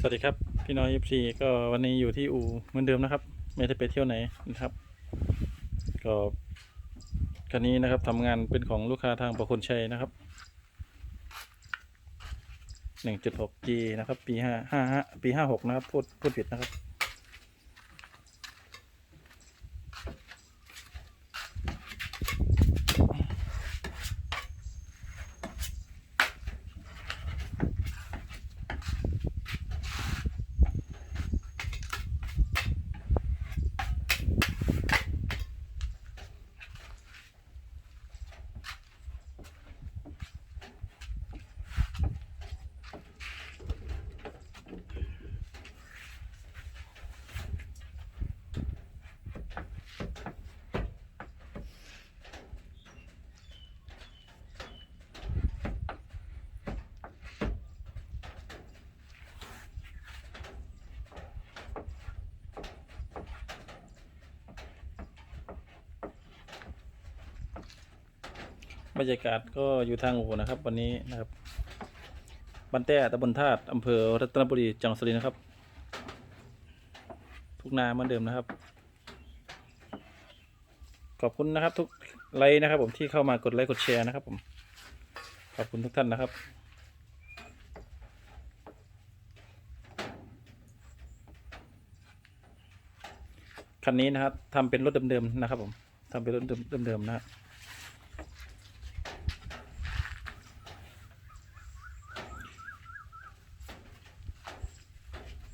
สวัสดีครับ พี่น้อยยีซีก็วันนี้อยู่ที่อู่เหมือนเดิมนะครับ ไม่ได้ไปเที่ยวไหนนะครับ ก็คันนี้นะครับทำงานเป็นของลูกค้าทางประคนชัยนะครับ 1.6 G นะครับ ปี5 5ปี 56 นะครับพูดพูดผิดนะครับ บรรยากาศก็อยู่ทางอู่นะครับ วันนี้นะครับบันแต้ตำบลธาตุอำเภอรัตนบุรีจังหวัดสุรินทร์นะครับ ทุกนาเหมือนเดิมนะครับ ขอบคุณนะครับ ทุกไลค์นะครับ ผมที่เข้ามากดไลค์กดแชร์นะครับ ผม ขอบคุณทุกท่านนะครับคันนี้นะครับทำเป็นรถเดิมๆนะครับ ผมทำเป็นรถเดิมๆนะครับ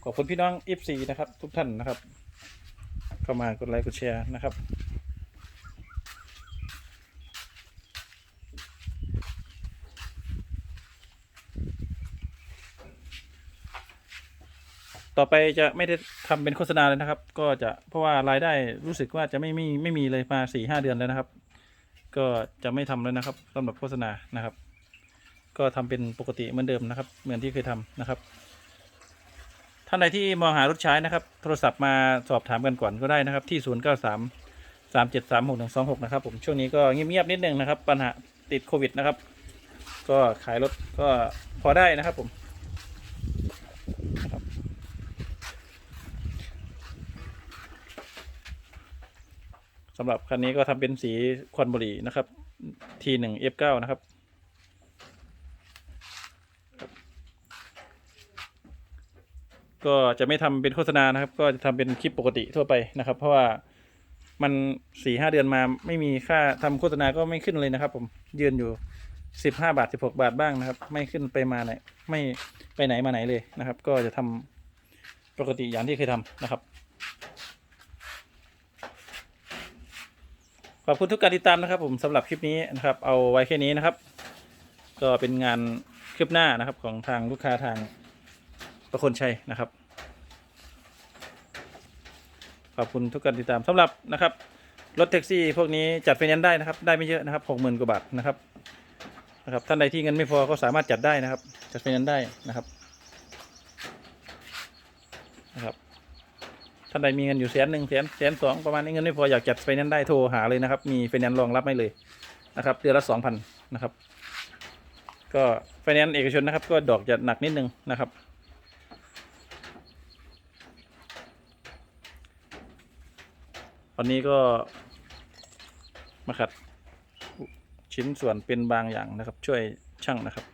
ขอบคุณพี่น้อง F4 นะครับ ทุกท่านนะครับ เข้ามากดไลค์กดแชร์นะครับต่อไปจะไม่ได้ทำเป็นโฆษณาเลยนะครับ ก็จะเพราะว่ารายได้รู้สึกว่าจะไม่มีไม่มีเลยมาสี่ห้าเดือนแล้วนะครับ ก็จะไม่ทำแล้วนะครับสำหรับโฆษณานะครับ ก็ทำเป็นปกติเหมือนเดิมนะครับ เหมือนที่เคยทำนะครับ ท่านใดที่มองหารถใช้นะครับ โทรศัพท์มาสอบถามกันก่อนก็ได้นะครับ ที่ 0 9 3 3 7 3 6 1 2 6 นะครับ ผมช่วงนี้ก็เงียบๆนิดนึงนะครับ ปัญหาติดโควิดนะครับ ก็ขายรถก็พอได้นะครับผมสำหรับคันนี้ก็ทำเป็นสีควันบุหรี่นะครับ T1 F9 นะครับ ก็จะไม่ทำเป็นโฆษณานะครับ ก็จะทำเป็นคลิปปกติทั่วไปนะครับ เพราะว่ามันสี่ห้าเดือนมาไม่มีค่าทำโฆษณาก็ไม่ขึ้นเลยนะครับ ผมยืนอยู่สิบห้าบาทสิบหกบาทบ้างนะครับ ไม่ขึ้นไปมาไหนไม่ไปไหนมาไหนเลยนะครับ ก็จะทำปกติอย่างที่เคยทำนะครับขอบคุณทุกการติดตามนะครับ ผมสำหรับคลิปนี้นะครับ เอาไว้แค่นี้นะครับ ก็เป็นงานคืบหน้านะครับของทางลูกค้าทาง ประคนชัยนะครับ ขอบคุณทุกการติดตามสำหรับนะครับรถแท็กซี่พวกนี้จัดไฟแนนซ์ได้นะครับ ได้ไม่เยอะนะครับหกหมื่นกว่าบาทนะครับนะครับท่านใดที่เงินไม่พอก็สามารถจัดได้นะครับ จัดไฟแนนซ์ได้นะครับนะครับท่านใดมีเงินอยู่แสนหนึ่งแสนแสนสองประมาณนี้เงินไม่พออยากจัดไฟแนนซ์ได้โทรหาเลยนะครับ มีไฟแนนซ์รองรับให้เลยนะครับเดือนละสองพันนะครับ ก็ไฟแนนซ์เอกชนนะครับ ก็ดอกจะหนักนิดนึงนะครับ วันนี้ก็มาขัดชิ้นส่วนเป็นบางอย่างนะครับ ช่วยช่างนะครับ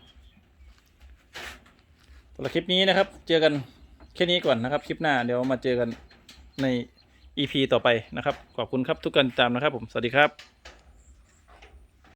สำหรับคลิปนี้นะครับ เจอกันแค่นี้ก่อนนะครับ คลิปหน้าเดี๋ยวมาเจอกันใน EP ต่อไปนะครับ ขอบคุณครับทุกการติดตามนะครับผม สวัสดีครับ